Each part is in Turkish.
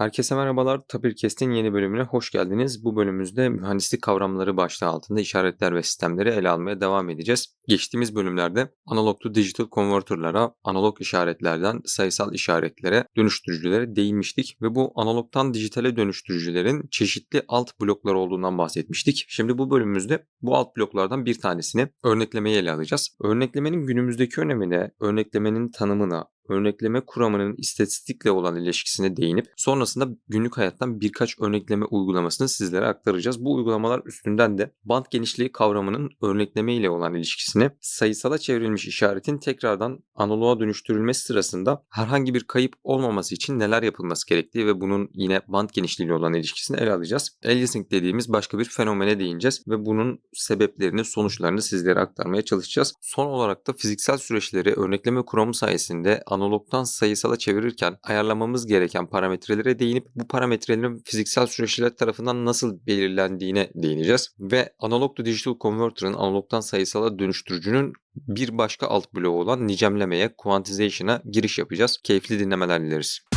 Herkese merhabalar. Tabirkest'in yeni bölümüne hoş geldiniz. Bu bölümümüzde mühendislik kavramları başlığı altında işaretler ve sistemleri ele almaya devam edeceğiz. Geçtiğimiz bölümlerde analog to digital converter'lara, analog işaretlerden sayısal işaretlere, dönüştürücülere değinmiştik ve bu analogtan dijitale dönüştürücülerin çeşitli alt bloklar olduğundan bahsetmiştik. Şimdi bu bölümümüzde bu alt bloklardan bir tanesini örneklemeyi ele alacağız. Örneklemenin günümüzdeki önemine, örneklemenin tanımına, örnekleme kuramının istatistikle olan ilişkisine değinip sonrasında günlük hayattan birkaç örnekleme uygulamasını sizlere aktaracağız. Bu uygulamalar üstünden de band genişliği kavramının örnekleme ile olan ilişkisini, sayısala çevrilmiş işaretin tekrardan analoğa dönüştürülmesi sırasında herhangi bir kayıp olmaması için neler yapılması gerektiği ve bunun yine band genişliği ile olan ilişkisini ele alacağız. Aliasing dediğimiz başka bir fenomene değineceğiz ve bunun sebeplerini, sonuçlarını sizlere aktarmaya çalışacağız. Son olarak da fiziksel süreçleri örnekleme kuramı sayesinde analogdan sayısala çevirirken ayarlamamız gereken parametrelere değinip bu parametrelerin fiziksel süreçler tarafından nasıl belirlendiğine değineceğiz. Ve analog to digital converter'ın analogdan sayısala dönüştürücünün bir başka alt bloğu olan nicemlemeye, quantization'a giriş yapacağız. Keyifli dinlemeler dileriz.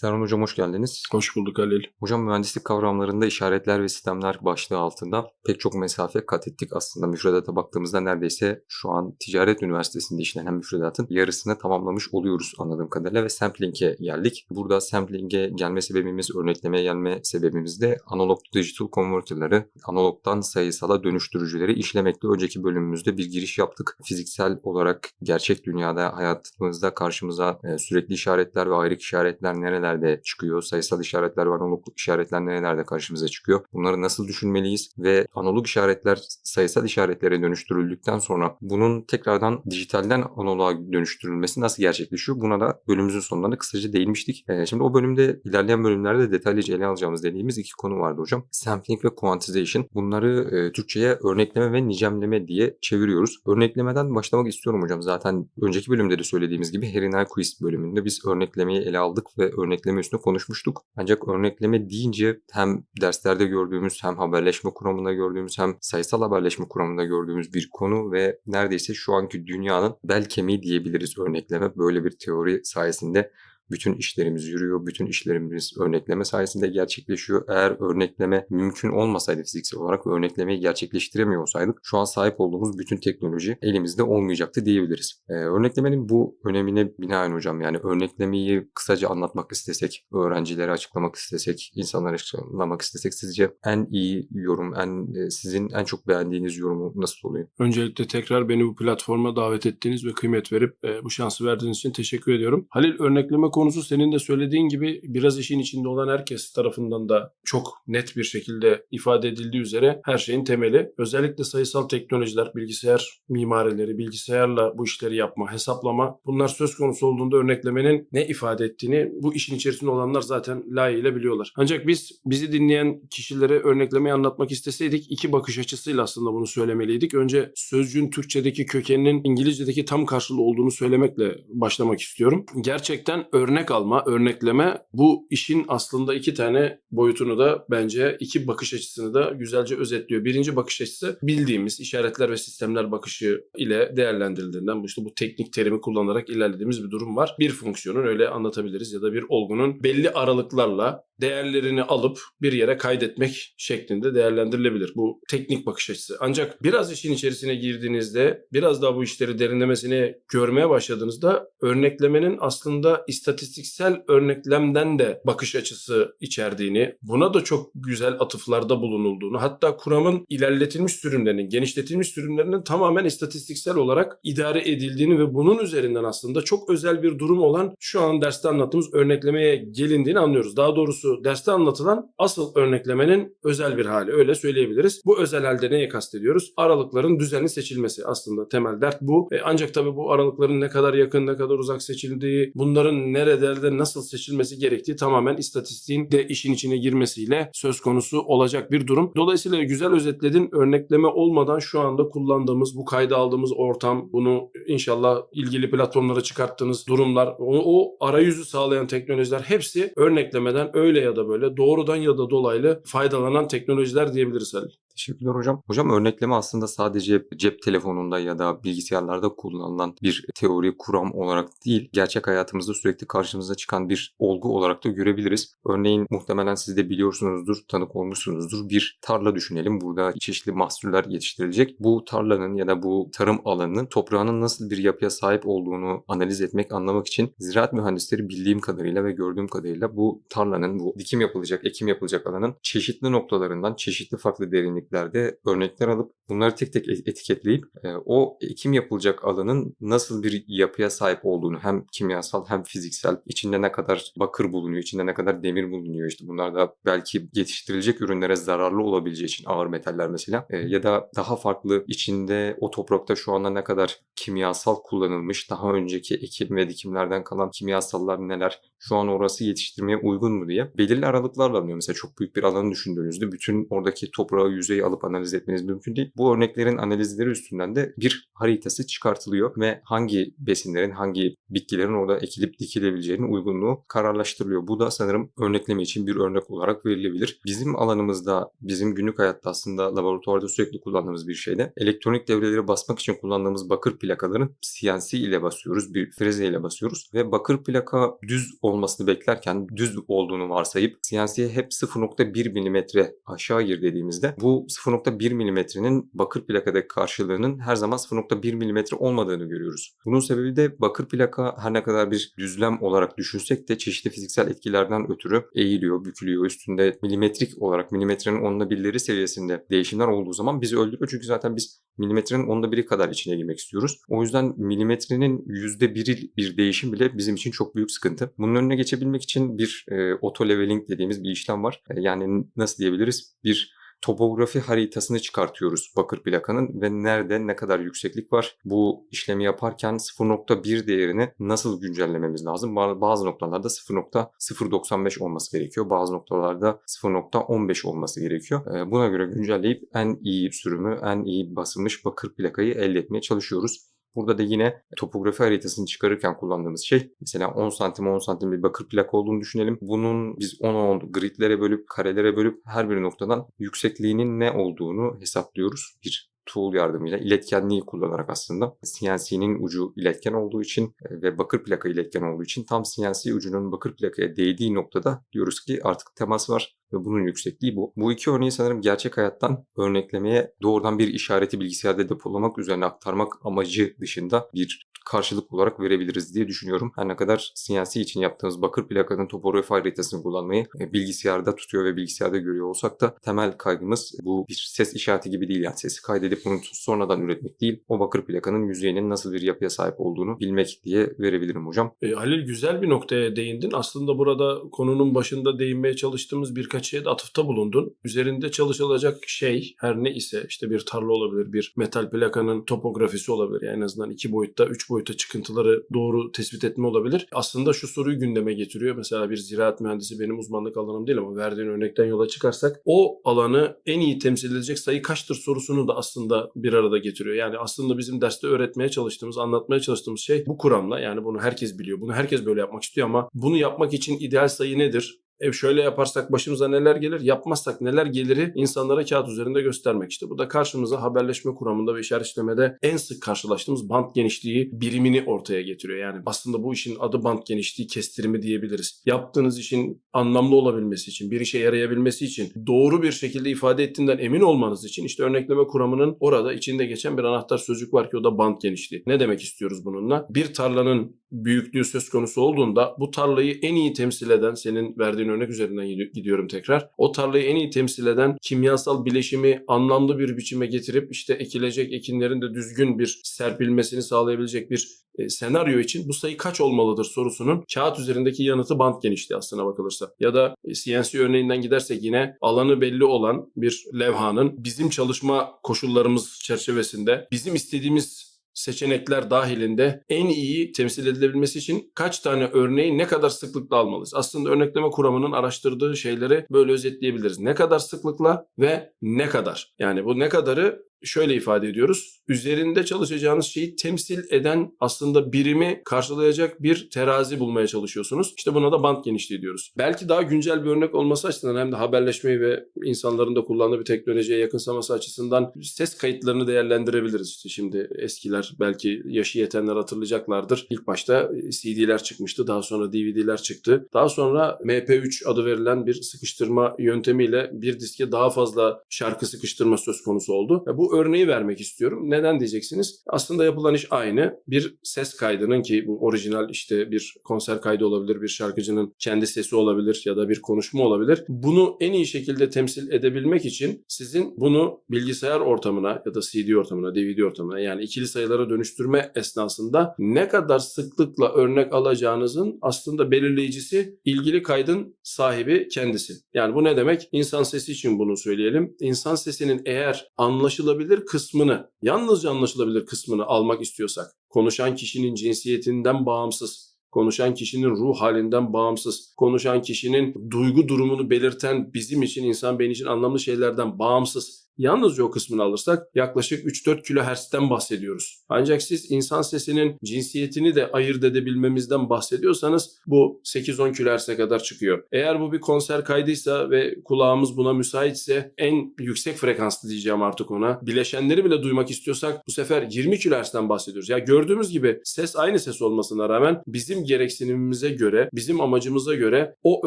Serhan Hocam hoş geldiniz. Hoş bulduk Halil. Hocam mühendislik kavramlarında işaretler ve sistemler başlığı altında pek çok mesafe kat ettik. Aslında müfredata baktığımızda neredeyse şu an Ticaret Üniversitesi'nde işlenen müfredatın yarısını tamamlamış oluyoruz anladığım kadarıyla ve sampling'e geldik. Burada sampling'e gelme sebebimiz, örneklemeye gelme sebebimiz de analog digital converter'ları, analogdan sayısala dönüştürücüleri işlemekte. Önceki bölümümüzde bir giriş yaptık. Fiziksel olarak gerçek dünyada hayatımızda karşımıza e, sürekli işaretler ve ayrık işaretler nereler nerelerde çıkıyor? Sayısal işaretler var, analog işaretler nerelerde karşımıza çıkıyor? Bunları nasıl düşünmeliyiz? Ve analog işaretler sayısal işaretlere dönüştürüldükten sonra bunun tekrardan dijitalden analoğa dönüştürülmesi nasıl gerçekleşiyor? Buna da bölümümüzün sonlarında kısaca değinmiştik. Ee, şimdi o bölümde ilerleyen bölümlerde detaylıca ele alacağımız dediğimiz iki konu vardı hocam. Sampling ve quantization. Bunları e, Türkçe'ye örnekleme ve nicemleme diye çeviriyoruz. Örneklemeden başlamak istiyorum hocam. Zaten önceki bölümde de söylediğimiz gibi Herinay Quiz bölümünde biz örneklemeyi ele aldık ve örnek örnekleme üstüne konuşmuştuk. Ancak örnekleme deyince hem derslerde gördüğümüz hem haberleşme kuramında gördüğümüz hem sayısal haberleşme kuramında gördüğümüz bir konu ve neredeyse şu anki dünyanın bel kemiği diyebiliriz örnekleme. Böyle bir teori sayesinde bütün işlerimiz yürüyor, bütün işlerimiz örnekleme sayesinde gerçekleşiyor. Eğer örnekleme mümkün olmasaydı fiziksel olarak örneklemeyi gerçekleştiremiyor olsaydık şu an sahip olduğumuz bütün teknoloji elimizde olmayacaktı diyebiliriz. Ee, örneklemenin bu önemine binaen hocam yani örneklemeyi kısaca anlatmak istesek, öğrencilere açıklamak istesek, insanlara açıklamak istesek sizce en iyi yorum, en e, sizin en çok beğendiğiniz yorumu nasıl oluyor? Öncelikle tekrar beni bu platforma davet ettiğiniz ve kıymet verip e, bu şansı verdiğiniz için teşekkür ediyorum. Halil örnekleme konusu senin de söylediğin gibi biraz işin içinde olan herkes tarafından da çok net bir şekilde ifade edildiği üzere her şeyin temeli. Özellikle sayısal teknolojiler, bilgisayar mimarileri, bilgisayarla bu işleri yapma, hesaplama bunlar söz konusu olduğunda örneklemenin ne ifade ettiğini bu işin içerisinde olanlar zaten layığıyla biliyorlar. Ancak biz bizi dinleyen kişilere örneklemeyi anlatmak isteseydik iki bakış açısıyla aslında bunu söylemeliydik. Önce sözcüğün Türkçedeki kökeninin İngilizce'deki tam karşılığı olduğunu söylemekle başlamak istiyorum. Gerçekten örnek örnek alma, örnekleme bu işin aslında iki tane boyutunu da bence iki bakış açısını da güzelce özetliyor. Birinci bakış açısı bildiğimiz işaretler ve sistemler bakışı ile değerlendirildiğinden işte bu teknik terimi kullanarak ilerlediğimiz bir durum var. Bir fonksiyonun öyle anlatabiliriz ya da bir olgunun belli aralıklarla değerlerini alıp bir yere kaydetmek şeklinde değerlendirilebilir. Bu teknik bakış açısı. Ancak biraz işin içerisine girdiğinizde biraz daha bu işleri derinlemesine görmeye başladığınızda örneklemenin aslında istatistiksel örneklemden de bakış açısı içerdiğini, buna da çok güzel atıflarda bulunulduğunu, hatta kuramın ilerletilmiş sürümlerinin, genişletilmiş sürümlerinin tamamen istatistiksel olarak idare edildiğini ve bunun üzerinden aslında çok özel bir durum olan şu an derste anlattığımız örneklemeye gelindiğini anlıyoruz. Daha doğrusu konusu derste anlatılan asıl örneklemenin özel bir hali öyle söyleyebiliriz. Bu özel halde neyi kastediyoruz? Aralıkların düzenli seçilmesi aslında temel dert bu. E ancak tabii bu aralıkların ne kadar yakın ne kadar uzak seçildiği bunların nerelerde nasıl seçilmesi gerektiği tamamen istatistiğin de işin içine girmesiyle söz konusu olacak bir durum. Dolayısıyla güzel özetledin örnekleme olmadan şu anda kullandığımız bu kayda aldığımız ortam bunu inşallah ilgili platformlara çıkarttığınız durumlar o, o arayüzü sağlayan teknolojiler hepsi örneklemeden öyle öyle ya da böyle doğrudan ya da dolaylı faydalanan teknolojiler diyebiliriz Halil. Teşekkürler hocam. Hocam örnekleme aslında sadece cep telefonunda ya da bilgisayarlarda kullanılan bir teori kuram olarak değil, gerçek hayatımızda sürekli karşımıza çıkan bir olgu olarak da görebiliriz. Örneğin muhtemelen siz de biliyorsunuzdur, tanık olmuşsunuzdur. Bir tarla düşünelim. Burada çeşitli mahsuller yetiştirilecek. Bu tarlanın ya da bu tarım alanının toprağının nasıl bir yapıya sahip olduğunu analiz etmek, anlamak için ziraat mühendisleri bildiğim kadarıyla ve gördüğüm kadarıyla bu tarlanın, bu dikim yapılacak, ekim yapılacak alanın çeşitli noktalarından, çeşitli farklı derinliklerde örnekler alıp bunları tek tek etiketleyip o ekim yapılacak alanın nasıl bir yapıya sahip olduğunu hem kimyasal hem fiziksel içinde ne kadar bakır bulunuyor, içinde ne kadar demir bulunuyor işte bunlar da belki yetiştirilecek ürünlere zararlı olabileceği için ağır metaller mesela ya da daha farklı içinde o toprakta şu anda ne kadar kimyasal kullanılmış, daha önceki ekim ve dikimlerden kalan kimyasallar neler, şu an orası yetiştirmeye uygun mu diye belirli aralıklarla alınıyor. Mesela çok büyük bir alanı düşündüğünüzde bütün oradaki toprağı yüzeyi alıp analiz etmeniz mümkün değil. Bu örneklerin analizleri üstünden de bir haritası çıkartılıyor ve hangi besinlerin, hangi bitkilerin orada ekilip dikilebileceğinin uygunluğu kararlaştırılıyor. Bu da sanırım örnekleme için bir örnek olarak verilebilir. Bizim alanımızda, bizim günlük hayatta aslında laboratuvarda sürekli kullandığımız bir şeyde elektronik devreleri basmak için kullandığımız bakır plakaların CNC ile basıyoruz, bir freze ile basıyoruz ve bakır plaka düz olmasını beklerken düz olduğunu varsayıp CNC'ye hep 0.1 milimetre aşağı gir dediğimizde bu 0.1 milimetrenin bakır plakadaki karşılığının her zaman 0.1 milimetre olmadığını görüyoruz. Bunun sebebi de bakır plaka her ne kadar bir düzlem olarak düşünsek de çeşitli fiziksel etkilerden ötürü eğiliyor, bükülüyor. Üstünde milimetrik olarak milimetrenin onunla birleri seviyesinde değişimler olduğu zaman bizi öldürüyor. Çünkü zaten biz milimetrenin onda biri kadar içine girmek istiyoruz. O yüzden milimetrenin yüzde biri bir değişim bile bizim için çok büyük sıkıntı. Bunun önüne geçebilmek için bir e, auto leveling dediğimiz bir işlem var. E, yani nasıl diyebiliriz? Bir topografi haritasını çıkartıyoruz bakır plakanın ve nerede ne kadar yükseklik var. Bu işlemi yaparken 0.1 değerini nasıl güncellememiz lazım? Bazı noktalarda 0.095 olması gerekiyor. Bazı noktalarda 0.15 olması gerekiyor. Buna göre güncelleyip en iyi sürümü, en iyi basılmış bakır plakayı elde etmeye çalışıyoruz. Burada da yine topografi haritasını çıkarırken kullandığımız şey mesela 10 santim 10 santim bir bakır plak olduğunu düşünelim. Bunun biz 10-10 gridlere bölüp karelere bölüp her bir noktadan yüksekliğinin ne olduğunu hesaplıyoruz. Bir tool yardımıyla iletkenliği kullanarak aslında CNC'nin ucu iletken olduğu için ve bakır plaka iletken olduğu için tam CNC ucunun bakır plakaya değdiği noktada diyoruz ki artık temas var ve bunun yüksekliği bu. Bu iki örneği sanırım gerçek hayattan örneklemeye doğrudan bir işareti bilgisayarda depolamak üzerine aktarmak amacı dışında bir karşılık olarak verebiliriz diye düşünüyorum. Her ne kadar CNC için yaptığımız bakır plakanın topografi haritasını kullanmayı bilgisayarda tutuyor ve bilgisayarda görüyor olsak da temel kaygımız bu bir ses işareti gibi değil. Yani sesi kaydedip bunu sonradan üretmek değil. O bakır plakanın yüzeyinin nasıl bir yapıya sahip olduğunu bilmek diye verebilirim hocam. E, Halil güzel bir noktaya değindin. Aslında burada konunun başında değinmeye çalıştığımız birkaç şeye de atıfta bulundun. Üzerinde çalışılacak şey her ne ise işte bir tarla olabilir, bir metal plakanın topografisi olabilir. Yani en azından iki boyutta, üç boyutta çıkıntıları doğru tespit etme olabilir. Aslında şu soruyu gündeme getiriyor. Mesela bir ziraat mühendisi benim uzmanlık alanım değil ama verdiğin örnekten yola çıkarsak o alanı en iyi temsil edecek sayı kaçtır sorusunu da aslında bir arada getiriyor. Yani aslında bizim derste öğretmeye çalıştığımız, anlatmaya çalıştığımız şey bu kuramla yani bunu herkes biliyor. Bunu herkes böyle yapmak istiyor ama bunu yapmak için ideal sayı nedir? E şöyle yaparsak başımıza neler gelir, yapmazsak neler geliri insanlara kağıt üzerinde göstermek. İşte bu da karşımıza haberleşme kuramında ve işaretlemede en sık karşılaştığımız band genişliği birimini ortaya getiriyor. Yani aslında bu işin adı band genişliği kestirimi diyebiliriz. Yaptığınız işin anlamlı olabilmesi için, bir işe yarayabilmesi için, doğru bir şekilde ifade ettiğinden emin olmanız için işte örnekleme kuramının orada içinde geçen bir anahtar sözcük var ki o da band genişliği. Ne demek istiyoruz bununla? Bir tarlanın büyüklüğü söz konusu olduğunda bu tarlayı en iyi temsil eden senin verdiğin örnek üzerinden gidiyorum tekrar. O tarlayı en iyi temsil eden kimyasal bileşimi anlamlı bir biçime getirip işte ekilecek ekinlerin de düzgün bir serpilmesini sağlayabilecek bir e, senaryo için bu sayı kaç olmalıdır sorusunun kağıt üzerindeki yanıtı bant genişliği aslına bakılırsa. Ya da e, CNC örneğinden gidersek yine alanı belli olan bir levhanın bizim çalışma koşullarımız çerçevesinde bizim istediğimiz seçenekler dahilinde en iyi temsil edilebilmesi için kaç tane örneği ne kadar sıklıkla almalıyız? Aslında örnekleme kuramının araştırdığı şeyleri böyle özetleyebiliriz. Ne kadar sıklıkla ve ne kadar? Yani bu ne kadarı şöyle ifade ediyoruz. Üzerinde çalışacağınız şeyi temsil eden aslında birimi karşılayacak bir terazi bulmaya çalışıyorsunuz. İşte buna da band genişliği diyoruz. Belki daha güncel bir örnek olması açısından hem de haberleşmeyi ve insanların da kullandığı bir teknolojiye yakınsaması açısından ses kayıtlarını değerlendirebiliriz. İşte şimdi eskiler belki yaşı yetenler hatırlayacaklardır. İlk başta CD'ler çıkmıştı. Daha sonra DVD'ler çıktı. Daha sonra MP3 adı verilen bir sıkıştırma yöntemiyle bir diske daha fazla şarkı sıkıştırma söz konusu oldu. Ya örneği vermek istiyorum. Neden diyeceksiniz? Aslında yapılan iş aynı. Bir ses kaydının ki bu orijinal işte bir konser kaydı olabilir, bir şarkıcının kendi sesi olabilir ya da bir konuşma olabilir. Bunu en iyi şekilde temsil edebilmek için sizin bunu bilgisayar ortamına ya da CD ortamına, DVD ortamına yani ikili sayılara dönüştürme esnasında ne kadar sıklıkla örnek alacağınızın aslında belirleyicisi ilgili kaydın sahibi kendisi. Yani bu ne demek? İnsan sesi için bunu söyleyelim. İnsan sesinin eğer anlaşılabilir kısmını, yalnızca anlaşılabilir kısmını almak istiyorsak, konuşan kişinin cinsiyetinden bağımsız, konuşan kişinin ruh halinden bağımsız, konuşan kişinin duygu durumunu belirten bizim için, insan beyni için anlamlı şeylerden bağımsız Yalnızca o kısmını alırsak yaklaşık 3-4 kilohertz'ten bahsediyoruz. Ancak siz insan sesinin cinsiyetini de ayırt edebilmemizden bahsediyorsanız bu 8-10 kilohertz'e kadar çıkıyor. Eğer bu bir konser kaydıysa ve kulağımız buna müsaitse en yüksek frekanslı diyeceğim artık ona. Bileşenleri bile duymak istiyorsak bu sefer 20 kilohertz'ten bahsediyoruz. Ya gördüğümüz gibi ses aynı ses olmasına rağmen bizim gereksinimimize göre, bizim amacımıza göre o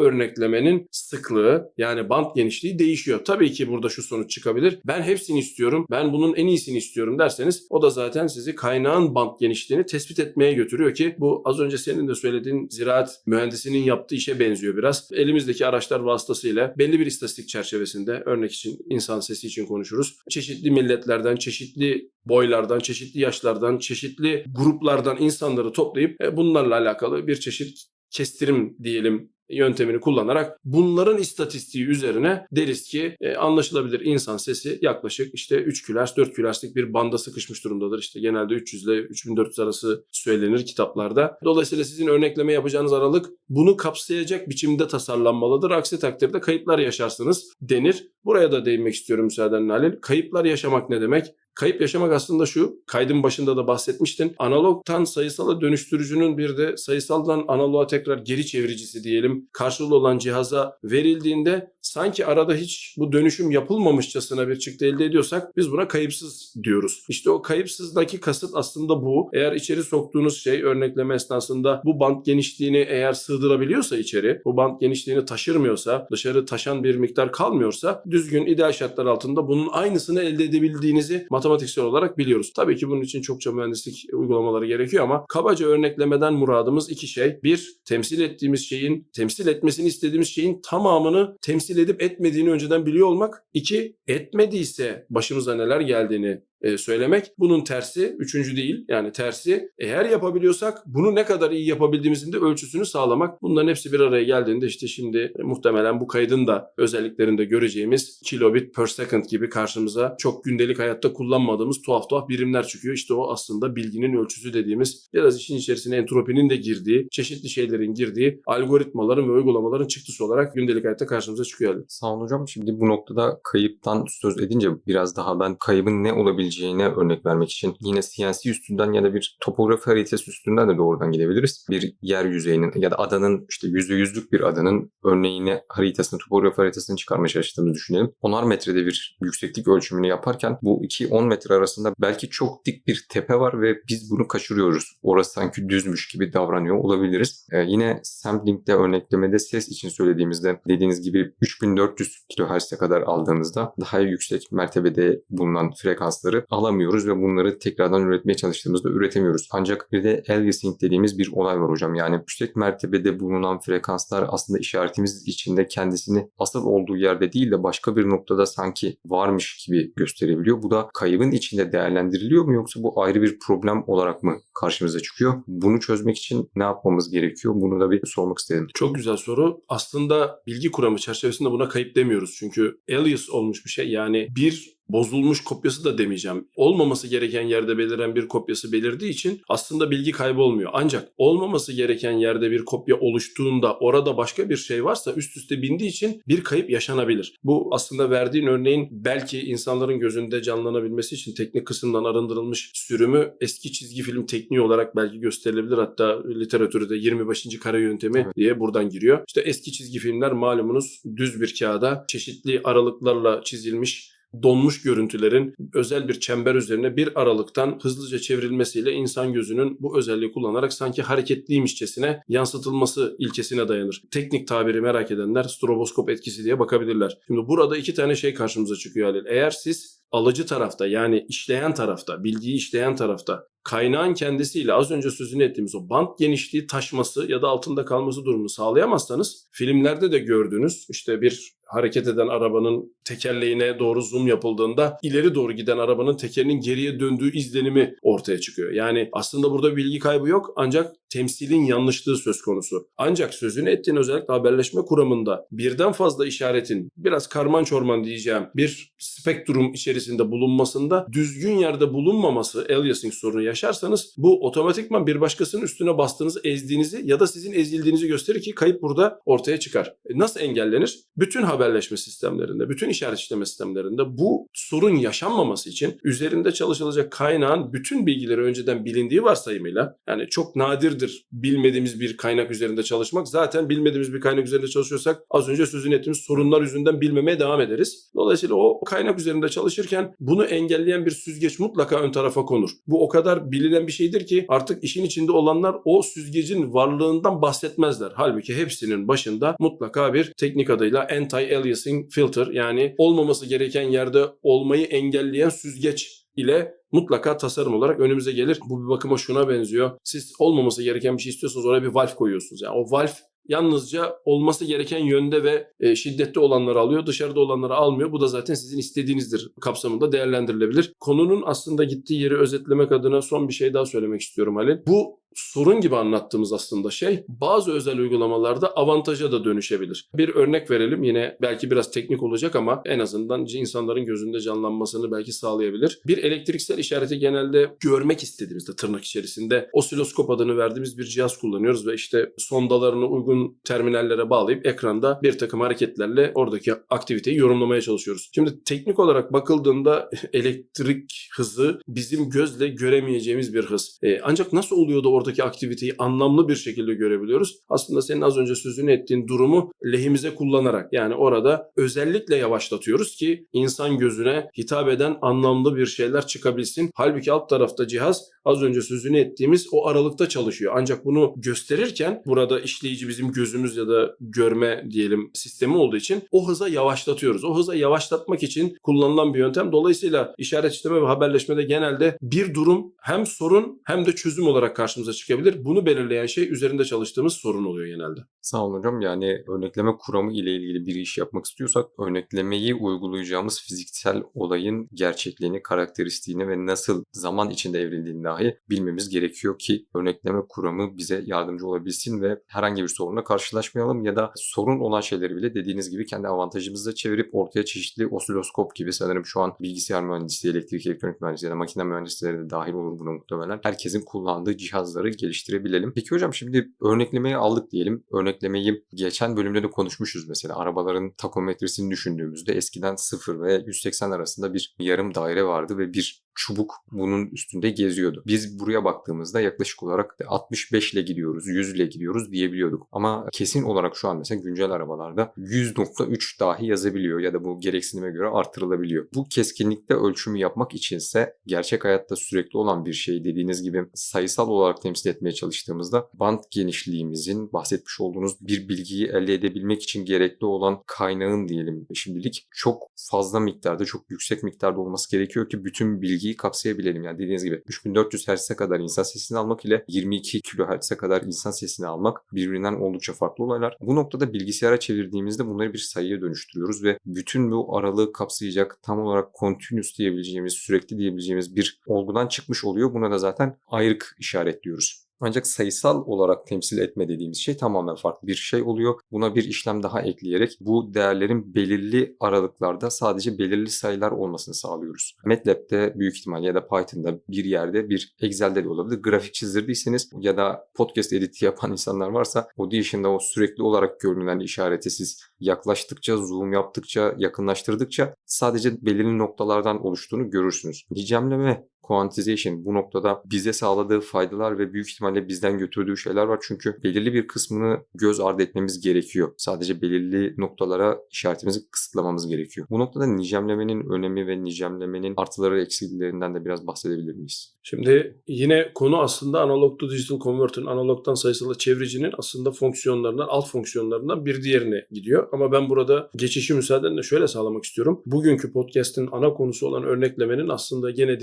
örneklemenin sıklığı yani band genişliği değişiyor. Tabii ki burada şu sonuç çıkabilir ben hepsini istiyorum, ben bunun en iyisini istiyorum derseniz o da zaten sizi kaynağın band genişliğini tespit etmeye götürüyor ki bu az önce senin de söylediğin ziraat mühendisinin yaptığı işe benziyor biraz. Elimizdeki araçlar vasıtasıyla belli bir istatistik çerçevesinde örnek için insan sesi için konuşuruz. Çeşitli milletlerden, çeşitli boylardan, çeşitli yaşlardan, çeşitli gruplardan insanları toplayıp e, bunlarla alakalı bir çeşit kestirim diyelim yöntemini kullanarak bunların istatistiği üzerine deriz ki e, anlaşılabilir insan sesi yaklaşık işte 3 kHz 4 kHz'lik bir banda sıkışmış durumdadır. İşte genelde 300 ile 3400 arası söylenir kitaplarda. Dolayısıyla sizin örnekleme yapacağınız aralık bunu kapsayacak biçimde tasarlanmalıdır. Aksi takdirde kayıplar yaşarsınız denir. Buraya da değinmek istiyorum müsaadenle Halil. Kayıplar yaşamak ne demek? Kayıp yaşamak aslında şu, kaydın başında da bahsetmiştin. Analogtan sayısala dönüştürücünün bir de sayısaldan analoğa tekrar geri çeviricisi diyelim karşılığı olan cihaza verildiğinde sanki arada hiç bu dönüşüm yapılmamışçasına bir çıktı elde ediyorsak biz buna kayıpsız diyoruz. İşte o kayıpsızdaki kasıt aslında bu. Eğer içeri soktuğunuz şey örnekleme esnasında bu bant genişliğini eğer sığdırabiliyorsa içeri, bu bant genişliğini taşırmıyorsa, dışarı taşan bir miktar kalmıyorsa düzgün ideal şartlar altında bunun aynısını elde edebildiğinizi matematiksel olarak biliyoruz. Tabii ki bunun için çokça mühendislik uygulamaları gerekiyor ama kabaca örneklemeden muradımız iki şey. Bir, temsil ettiğimiz şeyin, temsil etmesini istediğimiz şeyin tamamını temsil edip etmediğini önceden biliyor olmak. İki, etmediyse başımıza neler geldiğini e, söylemek. Bunun tersi üçüncü değil yani tersi eğer yapabiliyorsak bunu ne kadar iyi yapabildiğimizin de ölçüsünü sağlamak. Bunların hepsi bir araya geldiğinde işte şimdi e, muhtemelen bu kaydın da özelliklerinde göreceğimiz kilobit per second gibi karşımıza çok gündelik hayatta kullanmadığımız tuhaf tuhaf birimler çıkıyor. İşte o aslında bilginin ölçüsü dediğimiz biraz işin içerisine entropinin de girdiği, çeşitli şeylerin girdiği algoritmaların ve uygulamaların çıktısı olarak gündelik hayatta karşımıza çıkıyor. Sağ olun hocam. Şimdi bu noktada kayıptan söz edince biraz daha ben kaybın ne olabileceğini örnek vermek için yine CNC üstünden ya da bir topografi haritası üstünden de doğrudan gidebiliriz. Bir yer yüzeyinin ya da adanın işte yüzde yüzlük bir adanın örneğini haritasını, topografi haritasını çıkarmaya çalıştığımızı düşünelim. Onar metrede bir yükseklik ölçümünü yaparken bu 2-10 metre arasında belki çok dik bir tepe var ve biz bunu kaçırıyoruz. Orası sanki düzmüş gibi davranıyor olabiliriz. Ee, yine sampling'de örneklemede ses için söylediğimizde dediğiniz gibi 3400 kHz'e kadar aldığımızda daha yüksek mertebede bulunan frekansları alamıyoruz ve bunları tekrardan üretmeye çalıştığımızda üretemiyoruz. Ancak bir de aliasing dediğimiz bir olay var hocam. Yani yüksek mertebede bulunan frekanslar aslında işaretimiz içinde kendisini asıl olduğu yerde değil de başka bir noktada sanki varmış gibi gösterebiliyor. Bu da kaybın içinde değerlendiriliyor mu yoksa bu ayrı bir problem olarak mı karşımıza çıkıyor? Bunu çözmek için ne yapmamız gerekiyor? Bunu da bir sormak istedim. Çok güzel soru. Aslında bilgi kuramı çerçevesinde buna kayıp demiyoruz. Çünkü alias olmuş bir şey. Yani bir bozulmuş kopyası da demeyeceğim. Olmaması gereken yerde beliren bir kopyası belirdiği için aslında bilgi kaybı olmuyor. Ancak olmaması gereken yerde bir kopya oluştuğunda orada başka bir şey varsa üst üste bindiği için bir kayıp yaşanabilir. Bu aslında verdiğin örneğin belki insanların gözünde canlanabilmesi için teknik kısımdan arındırılmış sürümü eski çizgi film tekniği olarak belki gösterilebilir. Hatta literatürde 25. kare yöntemi Evet. diye buradan giriyor. İşte eski çizgi filmler malumunuz düz bir kağıda çeşitli aralıklarla çizilmiş donmuş görüntülerin özel bir çember üzerine bir aralıktan hızlıca çevrilmesiyle insan gözünün bu özelliği kullanarak sanki hareketliymişçesine yansıtılması ilkesine dayanır. Teknik tabiri merak edenler stroboskop etkisi diye bakabilirler. Şimdi burada iki tane şey karşımıza çıkıyor Halil. Eğer siz alıcı tarafta yani işleyen tarafta, bilgiyi işleyen tarafta kaynağın kendisiyle az önce sözünü ettiğimiz o bant genişliği taşması ya da altında kalması durumunu sağlayamazsanız filmlerde de gördüğünüz işte bir hareket eden arabanın tekerleğine doğru zoom yapıldığında ileri doğru giden arabanın tekerinin geriye döndüğü izlenimi ortaya çıkıyor. Yani aslında burada bilgi kaybı yok ancak temsilin yanlışlığı söz konusu. Ancak sözünü ettiğin özellikle haberleşme kuramında birden fazla işaretin biraz karman çorman diyeceğim bir spektrum içerisinde bulunmasında düzgün yerde bulunmaması aliasing sorunu yaşarsanız bu otomatikman bir başkasının üstüne bastığınızı, ezdiğinizi ya da sizin ezildiğinizi gösterir ki kayıp burada ortaya çıkar. E Nasıl engellenir? Bütün haberleşme sistemlerinde, bütün işaret işleme sistemlerinde bu sorun yaşanmaması için üzerinde çalışılacak kaynağın bütün bilgileri önceden bilindiği varsayımıyla yani çok nadirdir bilmediğimiz bir kaynak üzerinde çalışmak. Zaten bilmediğimiz bir kaynak üzerinde çalışıyorsak az önce sözünü ettiğimiz sorunlar yüzünden bilmemeye devam ederiz. Dolayısıyla o kaynak üzerinde çalışırken bunu engelleyen bir süzgeç mutlaka ön tarafa konur. Bu o kadar bilinen bir şeydir ki artık işin içinde olanlar o süzgecin varlığından bahsetmezler. Halbuki hepsinin başında mutlaka bir teknik adıyla anti-aliasing filter yani olmaması gereken yerde olmayı engelleyen süzgeç ile mutlaka tasarım olarak önümüze gelir. Bu bir bakıma şuna benziyor. Siz olmaması gereken bir şey istiyorsanız oraya bir valve koyuyorsunuz. Yani o valve yalnızca olması gereken yönde ve e, şiddette olanları alıyor, dışarıda olanları almıyor. Bu da zaten sizin istediğinizdir kapsamında değerlendirilebilir. Konunun aslında gittiği yeri özetlemek adına son bir şey daha söylemek istiyorum Halil. Bu sorun gibi anlattığımız aslında şey bazı özel uygulamalarda avantaja da dönüşebilir. Bir örnek verelim yine belki biraz teknik olacak ama en azından insanların gözünde canlanmasını belki sağlayabilir. Bir elektriksel işareti genelde görmek istediğimizde tırnak içerisinde osiloskop adını verdiğimiz bir cihaz kullanıyoruz ve işte sondalarını uygun terminallere bağlayıp ekranda bir takım hareketlerle oradaki aktiviteyi yorumlamaya çalışıyoruz. Şimdi teknik olarak bakıldığında elektrik hızı bizim gözle göremeyeceğimiz bir hız. E, ancak nasıl oluyor da oradaki aktiviteyi anlamlı bir şekilde görebiliyoruz? Aslında senin az önce sözünü ettiğin durumu lehimize kullanarak yani orada özellikle yavaşlatıyoruz ki insan gözüne hitap eden anlamlı bir şeyler çıkabilsin. Halbuki alt tarafta cihaz az önce sözünü ettiğimiz o aralıkta çalışıyor. Ancak bunu gösterirken burada işleyici bizim gözümüz ya da görme diyelim sistemi olduğu için o hıza yavaşlatıyoruz. O hıza yavaşlatmak için kullanılan bir yöntem. Dolayısıyla işaret işleme ve haberleşmede genelde bir durum hem sorun hem de çözüm olarak karşımıza çıkabilir. Bunu belirleyen şey üzerinde çalıştığımız sorun oluyor genelde. Sağ olun hocam. Yani örnekleme kuramı ile ilgili bir iş yapmak istiyorsak örneklemeyi uygulayacağımız fiziksel olayın gerçekliğini, karakteristiğini ve nasıl zaman içinde evrildiğini dahi bilmemiz gerekiyor ki örnekleme kuramı bize yardımcı olabilsin ve herhangi bir sorunla karşılaşmayalım ya da sorun olan şeyleri bile dediğiniz gibi kendi avantajımıza çevirip ortaya çeşitli osiloskop gibi sanırım şu an bilgisayar mühendisliği, elektrik elektronik mühendisliği ya da makine mühendisleri de dahil olur buna muhtemelen. Herkesin kullandığı cihazları geliştirebilelim. Peki hocam şimdi örneklemeyi aldık diyelim. Örneklemeyi geçen bölümde de konuşmuşuz mesela. Arabaların takometresini düşündüğümüzde eskiden 0 ve 180 arasında bir yarım daire vardı ve bir çubuk bunun üstünde geziyordu. Biz buraya baktığımızda yaklaşık olarak 65 ile gidiyoruz, 100 ile gidiyoruz diyebiliyorduk. Ama kesin olarak şu an mesela güncel arabalarda 100.3 dahi yazabiliyor ya da bu gereksinime göre artırılabiliyor. Bu keskinlikte ölçümü yapmak içinse gerçek hayatta sürekli olan bir şey dediğiniz gibi sayısal olarak temsil etmeye çalıştığımızda band genişliğimizin bahsetmiş olduğunuz bir bilgiyi elde edebilmek için gerekli olan kaynağın diyelim şimdilik çok fazla miktarda, çok yüksek miktarda olması gerekiyor ki bütün bilgi bilgiyi kapsayabilelim. Yani dediğiniz gibi 3400 Hz'e kadar insan sesini almak ile 22 kHz'e kadar insan sesini almak birbirinden oldukça farklı olaylar. Bu noktada bilgisayara çevirdiğimizde bunları bir sayıya dönüştürüyoruz ve bütün bu aralığı kapsayacak tam olarak continuous diyebileceğimiz, sürekli diyebileceğimiz bir olgudan çıkmış oluyor. Buna da zaten ayrık işaretliyoruz. Ancak sayısal olarak temsil etme dediğimiz şey tamamen farklı bir şey oluyor. Buna bir işlem daha ekleyerek bu değerlerin belirli aralıklarda sadece belirli sayılar olmasını sağlıyoruz. MATLab'de büyük ihtimal ya da Python'da bir yerde bir Excel'de de olabilir. Grafik çizdirdiyseniz ya da podcast editi yapan insanlar varsa Audition'da o sürekli olarak görünen işareti siz yaklaştıkça, zoom yaptıkça, yakınlaştırdıkça sadece belirli noktalardan oluştuğunu görürsünüz. Diyecemleme quantization bu noktada bize sağladığı faydalar ve büyük ihtimalle bizden götürdüğü şeyler var. Çünkü belirli bir kısmını göz ardı etmemiz gerekiyor. Sadece belirli noktalara işaretimizi kısıtlamamız gerekiyor. Bu noktada nicemlemenin önemi ve nicemlemenin artıları eksilerinden de biraz bahsedebilir miyiz? Şimdi yine konu aslında analog to digital converter'ın analogtan sayısala çeviricinin aslında fonksiyonlarından, alt fonksiyonlarından bir diğerine gidiyor. Ama ben burada geçişi müsaadenle şöyle sağlamak istiyorum. Bugünkü podcast'in ana konusu olan örneklemenin aslında gene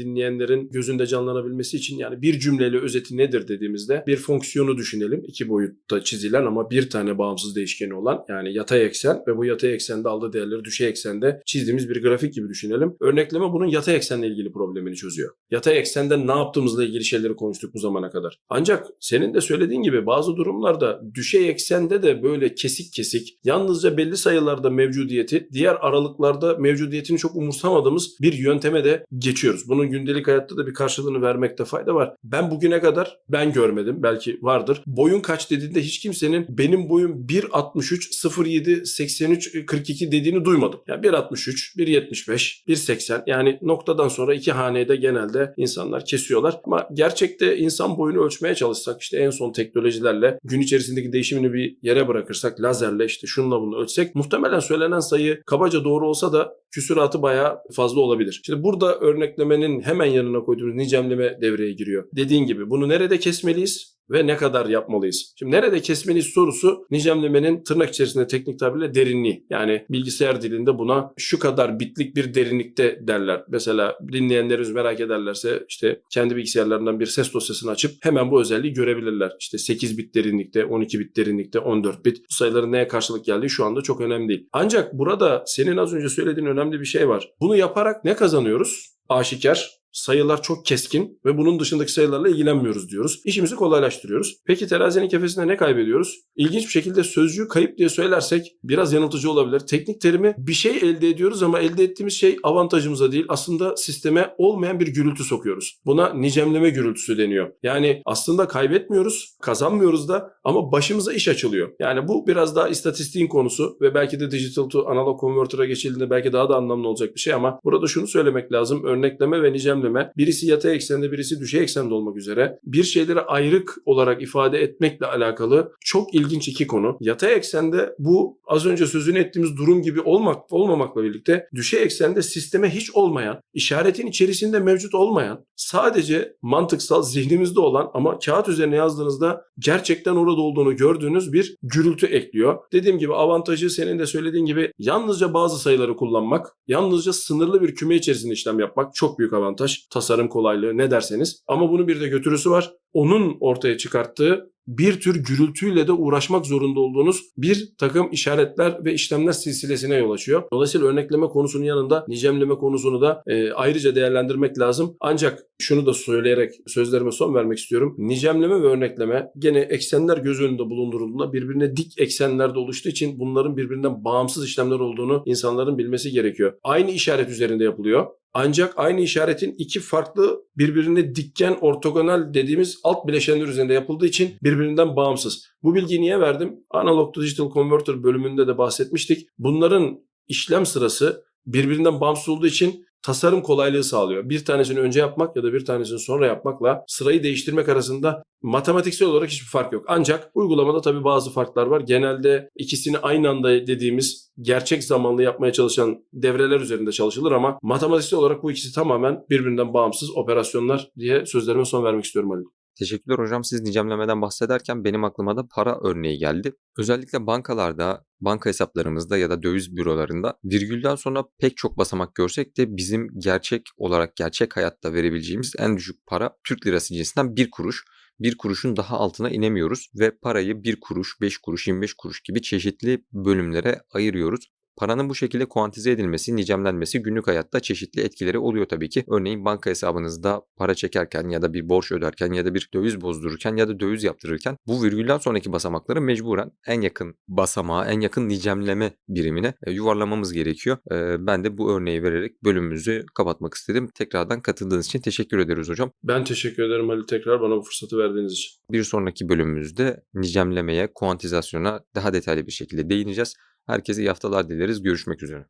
dinleyenlerin gözünde canlanabilmesi için yani bir cümleyle özeti nedir dediğimizde bir fonksiyonu düşünelim. iki boyutta çizilen ama bir tane bağımsız değişkeni olan yani yatay eksen ve bu yatay eksende aldığı değerleri düşey eksende çizdiğimiz bir grafik gibi düşünelim. Örnekleme bunun yatay eksenle ilgili problemini çözüyor. Yatay eksende ne yaptığımızla ilgili şeyleri konuştuk bu zamana kadar. Ancak senin de söylediğin gibi bazı durumlarda düşey eksende de böyle kesik kesik yalnızca belli sayılarda mevcudiyeti diğer aralıklarda mevcudiyetini çok umursamadığımız bir yönteme de geçiyoruz. Bunun gündelik hayatta da bir karşılığını vermekte fayda var. Ben bugüne kadar ben görmedim belki vardır. Boyun kaç dediğinde hiç kimsenin benim boyum 1.63 07 83 42 dediğini duymadım. Yani 1.63 1.75 1.80 yani noktadan sonra iki hanede genelde insanlar kesiyorlar. Ama gerçekte insan boyunu ölçmeye çalışsak işte en son teknolojilerle gün içerisindeki değişimini bir yere bırakırsak lazerle işte şununla bunu ölçsek muhtemelen söylenen sayı kabaca doğru olsa da küsuratı bayağı fazla olabilir. Şimdi burada örneklemenin hemen yanına koyduğumuz nicemleme devreye giriyor. Dediğin gibi bunu nerede kesmeliyiz? ve ne kadar yapmalıyız? Şimdi nerede kesmeliyiz sorusu nicemlemenin tırnak içerisinde teknik tabirle derinliği. Yani bilgisayar dilinde buna şu kadar bitlik bir derinlikte derler. Mesela dinleyenlerimiz merak ederlerse işte kendi bilgisayarlarından bir ses dosyasını açıp hemen bu özelliği görebilirler. İşte 8 bit derinlikte, 12 bit derinlikte, 14 bit. Bu sayıların neye karşılık geldiği şu anda çok önemli değil. Ancak burada senin az önce söylediğin önemli bir şey var. Bunu yaparak ne kazanıyoruz? Aşikar sayılar çok keskin ve bunun dışındaki sayılarla ilgilenmiyoruz diyoruz. İşimizi kolaylaştırıyoruz. Peki terazinin kefesinde ne kaybediyoruz? İlginç bir şekilde sözcüğü kayıp diye söylersek biraz yanıltıcı olabilir. Teknik terimi bir şey elde ediyoruz ama elde ettiğimiz şey avantajımıza değil aslında sisteme olmayan bir gürültü sokuyoruz. Buna nicemleme gürültüsü deniyor. Yani aslında kaybetmiyoruz, kazanmıyoruz da ama başımıza iş açılıyor. Yani bu biraz daha istatistiğin konusu ve belki de digital to analog converter'a geçildiğinde belki daha da anlamlı olacak bir şey ama burada şunu söylemek lazım. Örnekleme ve nicemleme birisi yatay eksende birisi düşey eksende olmak üzere bir şeyleri ayrık olarak ifade etmekle alakalı çok ilginç iki konu. Yatay eksende bu az önce sözünü ettiğimiz durum gibi olmak olmamakla birlikte düşey eksende sisteme hiç olmayan, işaretin içerisinde mevcut olmayan, sadece mantıksal zihnimizde olan ama kağıt üzerine yazdığınızda gerçekten orada olduğunu gördüğünüz bir gürültü ekliyor. Dediğim gibi avantajı senin de söylediğin gibi yalnızca bazı sayıları kullanmak, yalnızca sınırlı bir küme içerisinde işlem yapmak çok büyük avantaj tasarım kolaylığı ne derseniz. Ama bunun bir de götürüsü var. Onun ortaya çıkarttığı bir tür gürültüyle de uğraşmak zorunda olduğunuz bir takım işaretler ve işlemler silsilesine yol açıyor. Dolayısıyla örnekleme konusunun yanında nicemleme konusunu da e, ayrıca değerlendirmek lazım. Ancak şunu da söyleyerek sözlerime son vermek istiyorum. Nicemleme ve örnekleme gene eksenler göz önünde bulundurulduğunda birbirine dik eksenlerde oluştuğu için bunların birbirinden bağımsız işlemler olduğunu insanların bilmesi gerekiyor. Aynı işaret üzerinde yapılıyor. Ancak aynı işaretin iki farklı birbirine dikken ortogonal dediğimiz alt bileşenler üzerinde yapıldığı için birbirinden bağımsız. Bu bilgiyi niye verdim? Analog to Digital Converter bölümünde de bahsetmiştik. Bunların işlem sırası birbirinden bağımsız olduğu için tasarım kolaylığı sağlıyor. Bir tanesini önce yapmak ya da bir tanesini sonra yapmakla sırayı değiştirmek arasında matematiksel olarak hiçbir fark yok. Ancak uygulamada tabii bazı farklar var. Genelde ikisini aynı anda dediğimiz gerçek zamanlı yapmaya çalışan devreler üzerinde çalışılır ama matematiksel olarak bu ikisi tamamen birbirinden bağımsız operasyonlar diye sözlerime son vermek istiyorum Ali. Teşekkürler hocam. Siz nicemlemeden bahsederken benim aklıma da para örneği geldi. Özellikle bankalarda, banka hesaplarımızda ya da döviz bürolarında virgülden sonra pek çok basamak görsek de bizim gerçek olarak gerçek hayatta verebileceğimiz en düşük para Türk lirası cinsinden bir kuruş. Bir kuruşun daha altına inemiyoruz ve parayı bir kuruş, beş kuruş, 25 kuruş gibi çeşitli bölümlere ayırıyoruz. Paranın bu şekilde kuantize edilmesi, nicemlenmesi günlük hayatta çeşitli etkileri oluyor tabii ki. Örneğin banka hesabınızda para çekerken ya da bir borç öderken ya da bir döviz bozdururken ya da döviz yaptırırken bu virgülden sonraki basamakları mecburen en yakın basamağa, en yakın nicemleme birimine e, yuvarlamamız gerekiyor. E, Ben de bu örneği vererek bölümümüzü kapatmak istedim. Tekrardan katıldığınız için teşekkür ederiz hocam. Ben teşekkür ederim Halil tekrar bana bu fırsatı verdiğiniz için. Bir sonraki bölümümüzde nicemlemeye, kuantizasyona daha detaylı bir şekilde değineceğiz. Herkese iyi haftalar dileriz. Görüşmek üzere.